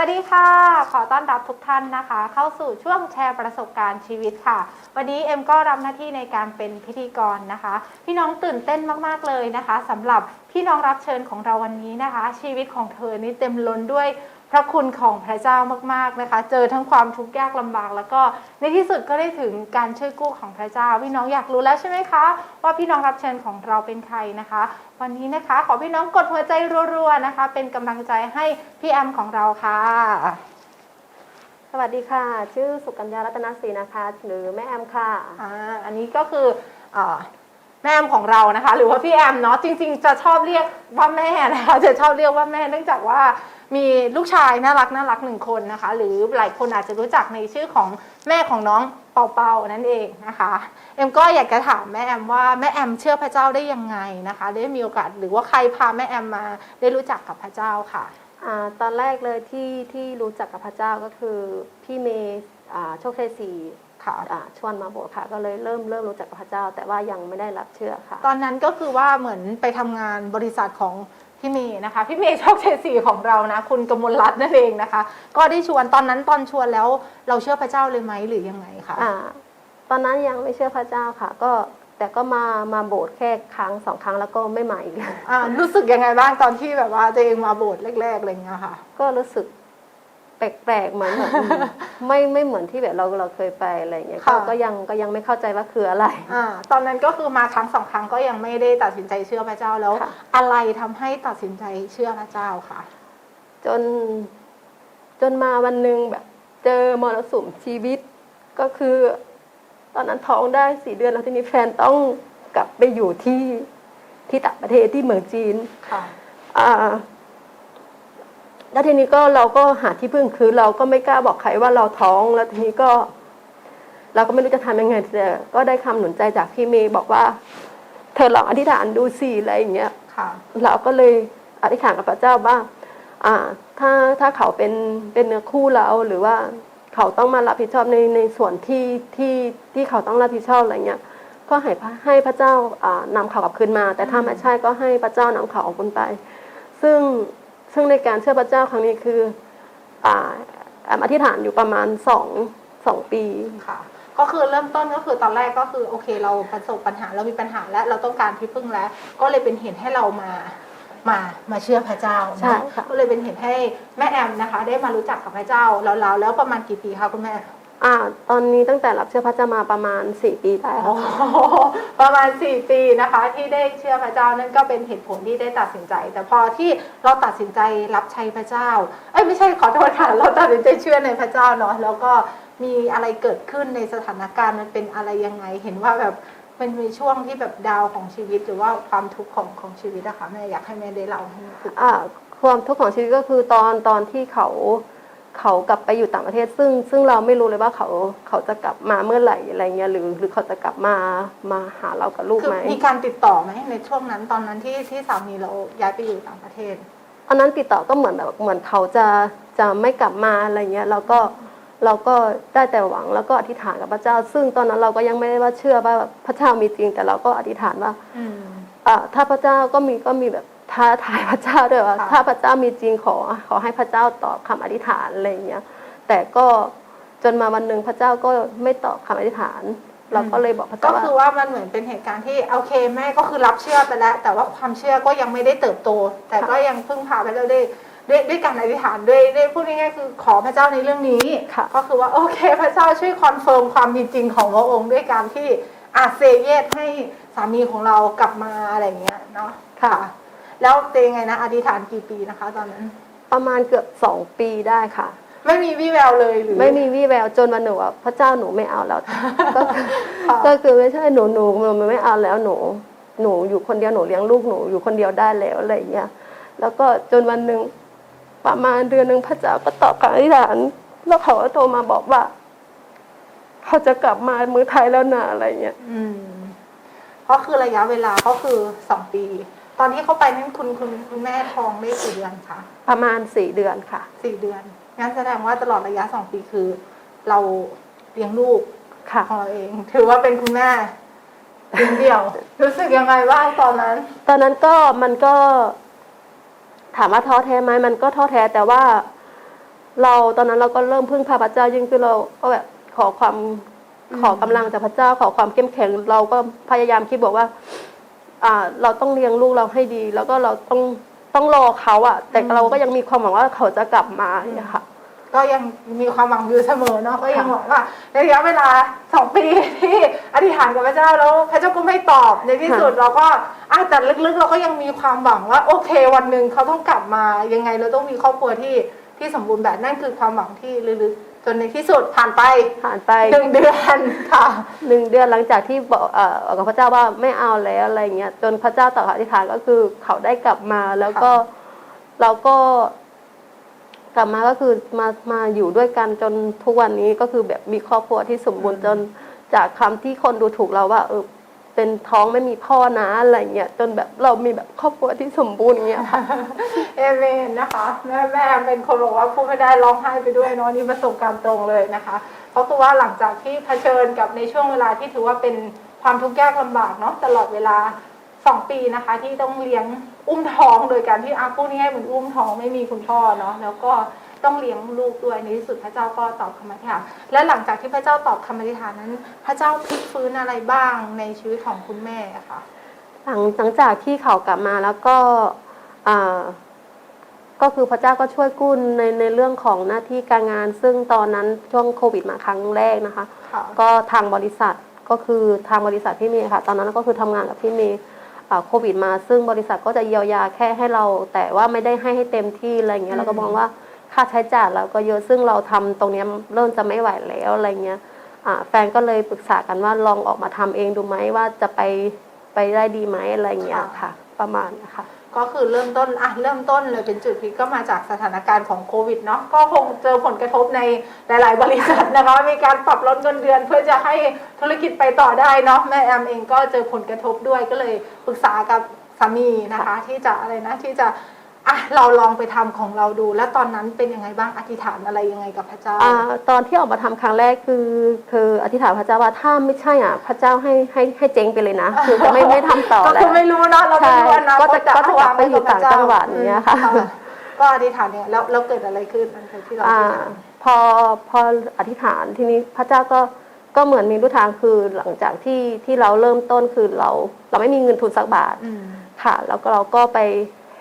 วัสดีค่ะ ขอต้อนรับทุกท่านนะคะ เข้าสู่ช่วงแชร์ประสบการณ์ชีวิตค่ะ วันนี้เอ็มก็รับหน้าที่ในการเป็นพิธีกรนะคะ พี่น้องตื่นเต้นมากๆเลยนะคะสำหรับพี่น้องรับเชิญของเราวันนี้นะคะ ชีวิตของเธอนี่เต็มล้นด้วย พระคุณของพระเจ้ามากๆนะคะ เจอทั้งความทุกข์ยากลำบาก แล้วก็ในที่สุดก็ได้ถึงการช่วยกู้ของพระเจ้า พี่น้องอยากรู้แล้วใช่ไหมคะ ว่าพี่น้องรับเชิญของเราเป็นใครนะคะ วันนี้นะคะ ขอพี่น้องกดหัวใจรัวๆนะคะ เป็นกำลังใจให้พี่แอมของเราค่ะ สวัสดีค่ะ ชื่อสุกัญญารัตนศรีนะคะ หรือแม่แอมค่ะอ่าอันนี้ก็คืออ่าแม่แอมของเรานะคะ หรือว่าพี่แอมเนาะจริง ๆ จะชอบเรียกว่าแม่นะคะจะชอบเรียกว่าแม่เนื่องจากว่า มีลูกชายน่ารักน่ารักหนึ่งคนนะคะ หรือหลายคนอาจจะรู้จักในชื่อของแม่ของน้องเปาเปานั่นเองนะคะเอ็มก็อยากจะถามแม่แอมว่าแม่แอมเชื่อพระเจ้าได้ยังไงนะคะ ได้มีโอกาสหรือว่าใครพาแม่แอมมาได้รู้จักกับพระเจ้าค่ะอ่าตอนแรกเลยที่ที่รู้จักกับพระเจ้าก็คือพี่เมย์อ่าโชคชัยศรีค่ะอ่าชวนมาโบสถ์ค่ะ ก็เลยเริ่มเริ่มรู้จักกับพระเจ้า แต่ว่ายังไม่ได้รับเชื่อค่ะ ตอนนั้นก็คือว่าเหมือนไปทำงานบริษัทของ พี่เมย์นะคะพี่เมย์โชคชัยศรีของเรานะ คุณกมลรัตน์นั่นเองนะคะ ก็ได้ชวนตอนนั้นตอนชวนแล้วเราเชื่อพระเจ้าเลยไหมหรือยังไงคะอ่าตอนนั้นยังไม่เชื่อพระเจ้าค่ะ ก็แต่ก็มามาโบสถ์แค่ครั้งสองครั้งแล้วก็ไม่มาอีกเลยอ่ารู้สึกยังไงบ้างตอนที่แบบว่าตัวเองมาโบสถ์แรกๆอะไรอย่างเงี้ยค่ะ ก็รู้สึก แปลกๆเหมือนแบบอืมไม่ไม่เหมือนที่แบบเราเราเคยไปอะไรอย่างเงี้ยก็ค่ะ ก็ยังก็ยังไม่เข้าใจว่าคืออะไร อ่าตอนนั้นก็คือมาครั้งสองครั้งก็ยังไม่ได้ตัดสินใจเชื่อพระเจ้าแล้ว ค่ะ อะไรทำให้ตัดสินใจเชื่อพระเจ้าค่ะ จนจนมาวันหนึ่งแบบ เจอมรสุมชีวิต ก็คือ ตอนนั้นท้องได้สี่เดือนแล้วทีนี้แฟนต้องกลับไปอยู่ที่ที่ต่างประเทศที่เมืองจีน ค่ะ อ่า แล้วทีนี้ก็เราก็หาที่พึ่งคือเราก็ไม่กล้าบอกใครว่าเราท้องแล้วทีนี้ก็ เราก็ไม่รู้จะทำยังไงแต่ก็ได้คำหนุนใจจากพี่เมย์บอกว่า เธอลองอธิษฐานดูสิอะไรอย่างเงี้ยค่ะเราก็เลยอธิษฐานกับพระเจ้าว่าอ่า ถ้าถ้าเขาเป็นเป็นเนื้อคู่เราหรือว่าเขาต้องมารับผิดชอบในในส่วนที่ที่ที่เขาต้องรับผิดชอบอะไรเงี้ยก็ให้พระให้พระเจ้าอ่านำเขากลับคืนมา แต่ถ้าไม่ใช่ก็ให้พระเจ้านำเขาออกคนไป ซึ่ง ซึ่งในการเชื่อพระเจ้าครั้งนี้คืออ่าแอมอธิษฐานอยู่ประมาณสองสองปีค่ะ ก็คือเริ่มต้นก็คือตอนแรกก็คือโอเค เราประสบปัญหาเรามีปัญหาและเราต้องการที่พึ่งแล้ว ก็เลยเป็นเหตุให้เรามามามาเชื่อพระเจ้าใช่เนาะค่ะก็เลยเป็นเหตุให้แม่แอมนะคะ ได้มารู้จักกับพระเจ้าแล้วๆแล้วประมาณกี่ปีคะคุณแม่ อ่า ตอนนี้ตั้งแต่รับเชื่อพระเจ้ามาประมาณสี่ปีได้โอ้ค่ะโหประมาณ 4 ปีนะคะที่ได้เชื่อพระเจ้านั่นก็เป็นเหตุผลที่ได้ตัดสินใจ แต่พอที่เราตัดสินใจรับใช้พระเจ้าเอ้ยไม่ใช่ขอโทษค่ะเราตัดสินใจเชื่อในพระเจ้าเนาะแล้วก็มีอะไรเกิดขึ้นในสถานการณ์มันเป็นอะไรยังไง เห็นว่าแบบมันมีช่วงที่แบบดาวของชีวิตหรือว่าความทุกข์ของของชีวิตอะค่ะแม่อยากให้แม่ได้เล่าให้ฟัง อ่าความทุกข์ของชีวิตก็คือตอนตอนที่เขา เขากลับไปอยู่ต่างประเทศ ซึ่งซึ่งเราไม่รู้เลยว่าเขาเขาจะกลับมาเมื่อไหร่อะไรเงี้ยหรือหรือเขาจะกลับมามาหาเรากับลูกคือไหมมีการติดต่อไหมในช่วงนั้นตอนนั้นที่ที่สามีเราย้ายไปอยู่ต่างประเทศอันนั้นติดต่อก็เหมือนแบบเหมือนเขาจะจะไม่กลับมาอะไรเงี้ยเราก็เราก็ได้แต่หวังแล้วก็อธิษฐานกับพระเจ้า ซึ่งตอนนั้นเราก็ยังไม่ได้ว่าเชื่อว่าพระเจ้ามีจริง แต่เราก็อธิษฐานว่าอืมอ่าถ้าพระเจ้าก็มีก็มีแบบ ท้าทายพระเจ้าด้วยว่าค่ะถ้าพระเจ้ามีจริงขอขอให้พระเจ้าตอบคำอธิษฐานอะไรอย่างเงี้ยแต่ก็จนมาวันหนึ่งพระเจ้าก็ไม่ตอบคำอธิษฐาน เราก็เลยบอกพระก็เจ้าว่าคือว่ามันเหมือนเป็นเหตุการณ์ที่โอเคแม่ก็คือรับเชื่อไปแล้ว แต่ว่าความเชื่อก็ยังไม่ได้เติบโต แต่ก็ยังพึ่งพาไปแล้วด้วยด้วยด้วยการอธิษฐานด้วยด้วยพูดง่ายๆคือขอพระเจ้าในเรื่องนี้ค่ะก็คือว่าโอเค พระเจ้าช่วยคอนเฟิร์มความมีจริงของพระองค์ด้วยการที่อาเซเยสให้สามีของเรากลับมาอะไรอย่างเงี้ยเนาะค่ะ แล้วเป็นยังไงนะ อธิษฐานกี่ปีนะคะ ตอนนั้น ประมาณเกือบสองปีได้ค่ะ ไม่มีวี่แววเลยหรือ ไม่มีวี่แววจนวันหนึ่งว่าพระเจ้าหนูไม่เอาแล้วก็คือค่ะก็คือไม่ใช่หนูหนูหนูไม่เอาแล้วหนู หนูอยู่คนเดียวหนูเลี้ยงลูกหนูอยู่คนเดียวได้แล้วอะไรอย่างเงี้ยแล้วก็จนวันหนึ่งประมาณเดือนหนึ่งพระเจ้าก็ตอบคำอธิษฐานแล้วเขาก็โทรมาบอกว่า เขาจะกลับมาเมืองไทยแล้วนะอะไรเงี้ยอืมเพราะคือระยะเวลาก็คือสองปี ตอนที่เขาไปนั่นคุณคุณคุณแม่ท้องได้กี่เดือนคะประมาณสี่เดือนค่ะ สี่เดือนงั้นแสดงว่าตลอดระยะสองปีคือ เราเลี้ยงลูกค่ะ ของเราเอง ถือว่าเป็นคุณแม่เลี้ยงเดี่ยว รู้สึกยังไงบ้างตอนนั้น ตอนนั้นก็มันก็ ถามว่าท้อแท้ไหมมันก็ท้อแท้แต่ว่า เราตอนนั้นเราก็เริ่มพึ่งพาพระเจ้ายิ่งขึ้นเราก็แบบขอความอืมขอกำลังจากพระเจ้าขอความเข้มแข็ง เราก็พยายามคิดบอกว่า อ่าเราต้องเลี้ยงลูกเราให้ดี แล้วก็เราต้องต้องรอเขาอะแต่เราก็ยังมีความหวังว่าเขาจะกลับมาเนี่ยค่ะ ก็ยังมีความหวังอยู่เสมอเนาะก็ยังค่ะหวังว่าในระยะเวลาสองปีที่อธิษฐานกับพระเจ้าแล้วพระเจ้าก็ไม่ตอบในที่สุดเราก็อาแต่ลึกๆ เราก็ยังมีความหวังว่า โอเค วันหนึ่งเขาต้องกลับมายังไงเราต้องมีครอบครัวที่ที่สมบูรณ์แบบนั่นคือความหวังที่ลึกๆ จนในที่สุดผ่านไปผ่านไปหนึ่งเดือนค่ะหนึ่งเดือนหลังจากที่บอกเอ่อบอกกับพระเจ้าว่าไม่เอาแล้วอะไรเงี้ยจนพระเจ้าตอบอธิษฐานก็คือเขาได้กลับมาแล้วก็เราก็ กลับมาก็คือมามาอยู่ด้วยกันจนทุกวันนี้ก็คือแบบมีครอบครัวที่สมบูรณ์จนจากคำที่คนดูถูกเราว่า เออ เป็นท้องไม่มีพ่อนะอะไรเงี้ยจนแบบเรามีแบบครอบครัวที่สมบูรณ์เงี้ยค่ะเอเมนนะคะแม่แม่เป็นคนบอกว่าพูดไม่ได้ร้องไห้ไปด้วยเนาะนี่ประสบการณ์ตรงเลยนะคะ เพราะตัวว่าหลังจากที่เผชิญกับในช่วงเวลาที่ถือว่าเป็นความทุกข์ยากลำบากเนาะตลอดเวลาสองปีนะคะ ที่ต้องเลี้ยงอุ้มท้องโดยการที่อาพูดง่ายเหมือนอุ้มท้องไม่มีคุณพ่อเนาะแล้วก็ ต้องเลี้ยงลูกด้วยในที่สุดพระเจ้าก็ตอบคำอธิษฐานและหลังจากที่พระเจ้าตอบคำอธิษฐานนั้น พระเจ้าพลิกฟื้นอะไรบ้างในชีวิตของคุณแม่อะค่ะหลังหลังจากที่เขากลับมาแล้วก็อ่าก็คือพระเจ้าก็ช่วยกู้ในในเรื่องของหน้าที่การงาน ซึ่งตอนนั้นช่วงโควิดมาครั้งแรกนะคะค่ะก็ทางบริษัทก็คือทางบริษัทพี่เมย์ค่ะ ตอนนั้นก็คือทำงานกับพี่เมย์อ่าโควิดมา ซึ่งบริษัทก็จะเยียวยาแค่ให้เรา แต่ว่าไม่ได้ให้ให้เต็มที่อะไรเงี้อืยมเราก็มองว่า ค่าใช้จ่ายเราก็เยอะซึ่งเราทำตรงเนี้ยเริ่มจะไม่ไหวแล้วอะไรเงี้ยอ่าแฟนก็เลยปรึกษากันว่าลองออกมาทำเองดูไหมว่าจะไปไปได้ดีไหมอะไรเงี้ยค่ะ ประมาณนะคะก็คือเริ่มต้นอะเริ่มต้นเลยเป็นจุดพลิกก็มาจากสถานการณ์ของโควิดเนาะก็คงเจอผลกระทบในหลาย ๆ บริษัทนะคะมีการปรับลดเงินเดือนเพื่อจะให้ธุรกิจไปต่อได้เนาะแม่แอมเองก็เจอผลกระทบด้วยก็เลยปรึกษากับสามีนะคะ ที่จะอะไรนะที่จะ อะเราลองไปทำของเราดู แล้วตอนนั้นเป็นยังไงบ้างอธิษฐานอะไรยังไงกับพระเจ้า อ่าตอนที่ออกมาทำครั้งแรกคือคืออธิษฐานพระเจ้าว่าถ้าไม่ใช่อะพระเจ้าให้ให้ให้เจ๊งไปเลยนะ คือจะไม่ไม่ทำต่อก็แล้คืว อไม่รู้เนาะเราไม่รู้อนาคก็ตจะก็จะกลับไปอยู่ต่างจังหวัดอย่างเงี้ยค่ะ อืมก็อธิษฐานเนี่ยแล้วแล้วเกิดอะไรขึ้นหลังจากที่เราออ่าธิษฐาน พอพออธิษฐานทีนี้พระเจ้าก็ก็เหมือนมีรูทางคือหลังจากที่ที่เราเริ่มต้นคือเรา เราไม่มีเงินทุนสักบาท อืม ค่ะแล้วก็เราก็ไป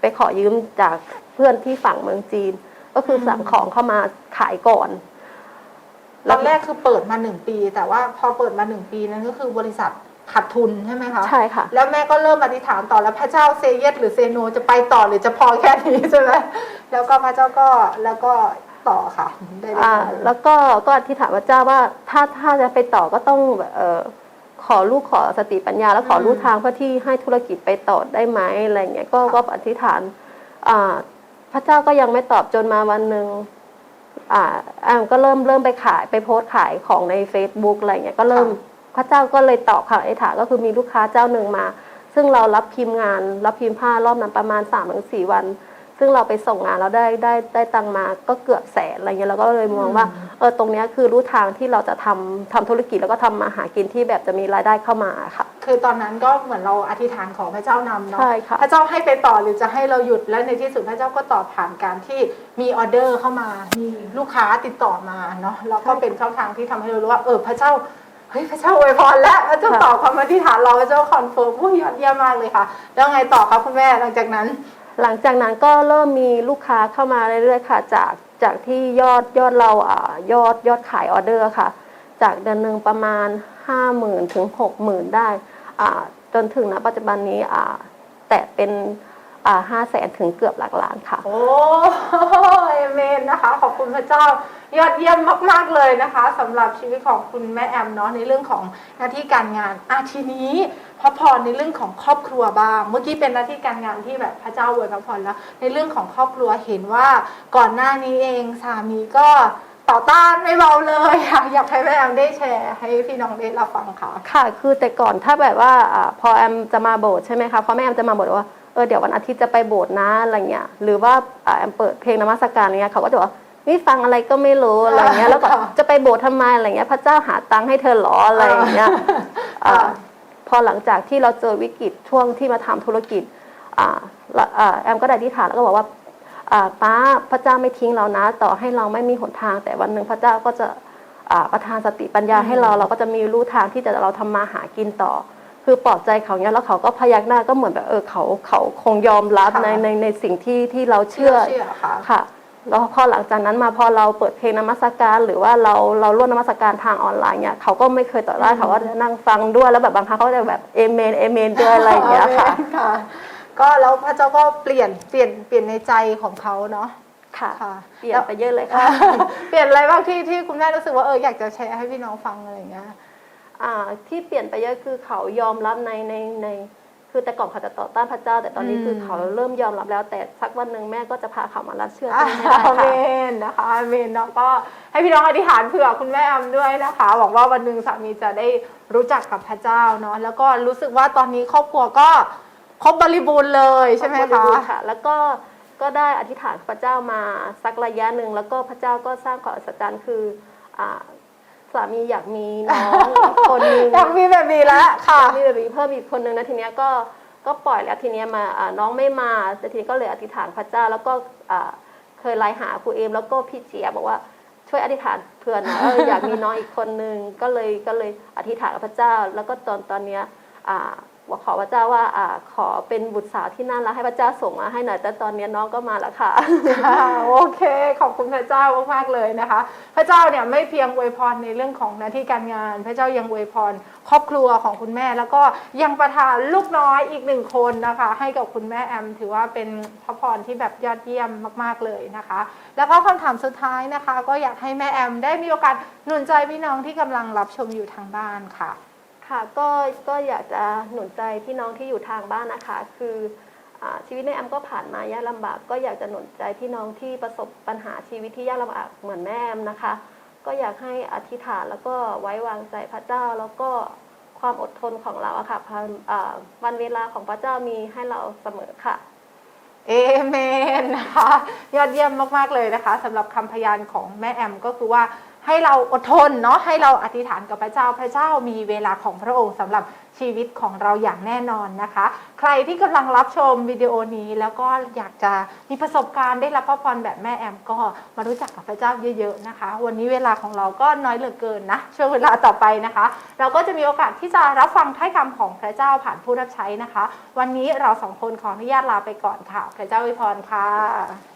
ไปขอยืมจากเพื่อนที่ฝั่งเมืองจีน ก็คือสั่งของเข้ามาขายก่อนตอนแรกคือเปิดมาหนึ่งปี แต่ว่าพอเปิดมาหนึ่งปีนั้นก็คือบริษัทขาดทุนใช่ไหมคะใช่ค่ะ แล้วแม่ก็เริ่มอธิษฐานต่อแล้วพระเจ้าเซเยสหรือเซโนจะไปต่อหรือจะพอแค่นี้ใช่ไหมแล้วก็พระเจ้าก็แล้วก็ต่อค่ะได้เลยอ่าค่ะแล้วก็ก็อธิษฐานพระเจ้าว่าถ้าถ้าจะไปต่อก็ต้องเอ่อ ขอลูกขอสติปัญญา แล้วขอรู้ทางเพื่อที่ให้ธุรกิจไปต่อได้ไหมอะไรเงี้ยก็ก็อธิษฐานอ่าพระเจ้าก็ยังไม่ตอบจนมาวันหนึ่งอ่าแอมก็เริ่มเริ่มไปขายไปโพสต์ขายของใน Facebook อะไรเงี้ยก็เริ่มพระเจ้าก็เลยตอบคำอธิษฐานก็คือมีลูกค้าเจ้าหนึ่งมา ซึ่งเรารับพิมพ์งาน รับพิมพ์ผ้ารอบนั้นประมาณ3ามถึงสวัน ซึ่งเราไปส่งงานแล้วได้ได้ได้ตังค์มาก็เกือบแสนอะไรเงี้ยเราก็เลยมองว่าเออตรงเนี้ยคือรู้ทางที่เราจะทำทำธุรกิจแล้วก็ทำมาหากินที่แบบจะมีรายได้เข้ามาค่ะ คือตอนนั้นก็เหมือนเราอธิษฐานขอพระเจ้านำเนาะใช่ค่ะพระเจ้าให้ไปต่อหรือจะให้เราหยุดและในที่สุดพระเจ้าก็ตอบผ่านการที่มีออเดอร์เข้ามามีลูกค้าติดต่อมาเนาะแล้วก็เป็นช่องทางที่ทำให้เรารู้ว่าเออพระเจ้าเฮ้ยพระเจ้าอวยพรแล้วพระเจ้าตอบความอธิษฐานเราพระเจ้าคอนเฟิร์มผู้ยอดเยี่ยมมากเลยค่ะ แล้วไงต่อคะคุณแม่หลังจากนั้น หลังจากนั้นก็เริ่มมีลูกค้าเข้ามาเรื่อยๆค่ะ จากจากที่ยอดยอดเราอ่ายอดยอดขายออเดอร์ค่ะ จากเดือนหนึ่งประมาณ 5 0,000ถึง60,000 ได้อ่าจนถึงณปัจจุบันนี้อ่าแต่เป็น ห้าแสนถึงเกือบหลักล้านค่ะ โอ้เอเมนนะคะ ขอบคุณพระเจ้ายอดเยี่ยมมาก ๆ เลยนะคะสำหรับชีวิตของคุณแม่แอมเนาะในเรื่องของหน้าที่การงานอาทีนี้พระพรในเรื่องของครอบครัวบ้าง เมื่อกี้เป็นหน้าที่การงานที่แบบพระเจ้าอวยพระพรแล้ว ในเรื่องของครอบครัวเห็นว่าก่อนหน้านี้เองสามีก็ต่อต้านไม่เบาเลยค่ะอยากให้แม่แอมได้แชร์ ให้พี่น้องได้รับฟังค่ะ ค่ะ คือแต่ก่อนถ้าแบบว่าอาพอแอมจะมาโบสถ์ใช่ไหมคะพอแม่แอมจะมาโบสถ์ว่าเออเดี๋ยววันอาทิตย์จะไปโบสถ์นะอะไรเงี้ยหรือว่าอ่าแอมเปิดเพลงนมัสการเงี้ยเขาก็จะบอกว่านี่ฟังอะไรก็ไม่รู้อะไรเงี้ยแล้วก็ค่ะจะไปโบสถ์ทำไมอะไรเงี้ย พระเจ้าหาตังค์ให้เธอเหรออะไรอย่างเงี้ยอ่าอ่าพอหลังจากที่เราเจอวิกฤตช่วงที่มาทำธุรกิจอ่าละอ่าแอมก็ได้อธิษฐานแล้วก็บอกว่าอ่าป้าพระเจ้าไม่ทิ้งเรานะ ต่อให้เราไม่มีหนทาง แต่วันหนึ่งพระเจ้าก็จะอ่าประทานสติปัญญาให้เราเราก็จะมีรู้ทางที่จะเราทำมาหากินต่อ คือปลอบใจเขาเนี้ยแล้วเขาก็พยักหน้าก็เหมือนแบบเออเขาเขาคงยอมรับค่ะในในในสิ่งที่ที่เราเชื่เชื่ออเชื่อค่ะค่ะแล้วพอหลังจากนั้นมาพอเราเปิดเพลงนมัสการ หรือว่าเราเราร่วมนมัสการทางออนไลน์เนี่ยเขาก็ไม่เคยต่อว่าเขาก็จะนั่งฟังด้วยแล้วแบบบางครั้งเขาก็จะแบบเอเมนเอเมนด้วยอะไรอย่างเงี้ยค่ะค่ะก็แล้วพระเจ้าก็เปลี่ยนเปลี่ยนเปลี่ยนในใจของเขาเนาะค่ะค่ะเปลี่ยนไปเยอะเลยค่ะ เปลี่ยนอะไรบ้างที่ที่คุณแม่รู้สึกว่าเอออยากจะแชร์ให้พี่น้องฟังอะไรอย่างเงี้ยอ่า ที่เปลี่ยนไปเยอะคือเขายอมรับในในใน คือแต่ก่อนเขาจะต่อต้านพระเจ้า แต่ตอนนี้อืมคือเขาเริ่มยอมรับแล้ว แต่สักวันหนึ่งแม่ก็จะพาเขามารับเชื่ออาให้ได้เมค่ะนนะคะอาเมนเนาะก็ให้พี่น้องอธิษฐานเผื่อคุณแม่อำด้วยนะคะหวังว่าวันหนึ่งสามีจะได้รู้จักกับพระเจ้าเนาะแล้วก็รู้สึกว่าตอนนี้ครอบครัวก็ครบบริบูรณ์เลยใช่ไหมขอบคะณค่ะ แล้วก็ก็ได้อธิษฐานกับพระเจ้ามาสักระยะหนึ่งแล้วก็พระเจ้าก็สร้างความอัศจรรย์คืออ่า สามีอยากมีน้องอีกคนนึง อยากมีแบบนี้แล้วค่ะ มีเบบีเพิ่มอีกคนนึงนะทีเนี้ยก็ก็ปล่อยแล้วทีเนี้ยมาอ่าน้องไม่มาแต่ทีนี้ก็เลยอธิษฐานพระเจ้าแล้วก็อ่าเคยไลน์หาครูเอมแล้วก็พี่เจียบอกว่าช่วยอธิษฐานเพื่อนนะเอออยากมีน้องอีกคนนึงก็เลยก็เลยอธิษฐานกับพระเจ้า แล้วก็ตอนตอนเนี้ยอ่าว่า ขอพระเจ้าว่าอ่าขอเป็นบุตรสาวที่น่ารักให้พระเจ้าส่งมาให้หน่อยแต่ตอนนี้น้องก็มาแล้วค่ะ ค่ะโอเคขอบคุณพระเจ้ามากๆเลยนะคะ พระเจ้าเนี่ยไม่เพียงอวยพรในเรื่องของหน้าที่การงาน พระเจ้ายังอวยพรครอบครัวของคุณแม่ แล้วก็ยังประทานลูกน้อยอีกหนึ่งคนนะคะ ให้กับคุณแม่แอม ถือว่าเป็นพระพรที่แบบยอดเยี่ยมมาก ๆเลยนะคะ แล้วก็คำถามสุดท้ายนะคะ ก็อยากให้แม่แอม ได้มีโอกาสหนุนใจพี่น้องที่กำลังรับชมอยู่ทางบ้านค่ะ ค่ะก็ก็อยากจะหนุนใจพี่น้องที่อยู่ทางบ้านนะคะ คืออชีวิตในแอมก็ผ่านมายากลำบาก ก็อยากจะหนุนใจพี่น้องที่ประสบปัญหาชีวิตที่ยากลำบากเหมือนแม่แอมนะคะ ก็อยากให้อธิษฐานแล้วก็ไว้วางใจพระเจ้าแล้วก็ความอดทนของเราอะค่ะวันเวลาของพระเจ้ามีให้เราเสมอค่ะเอเมนนะคะยอดเยี่ยมมาก ๆ เลยนะคะสำหรับคำพยานของแม่แอมก็คือว่า ให้เราอดทนเนาะให้เราอธิษฐานกับพระเจ้าพระเจ้ามีเวลาของพระองค์สำหรับชีวิตของเราอย่างแน่นอนนะคะ ใครที่กำลังรับชมวิดีโอนี้แล้วก็อยากจะมีประสบการณ์ได้รับพระพรแบบแม่แอมก็มารู้จักกับพระเจ้าเยอะ ๆนะคะ วันนี้เวลาของเราก็น้อยเหลือเกินนะช่วงเวลาต่อไปนะคะ เราก็จะมีโอกาสที่จะรับฟังถ้อยคำของพระเจ้าผ่านผู้รับใช้นะคะ วันนี้เราสองคนขออนุญาตลาไปก่อนค่ะ พระเจ้าอวยพรค่ะ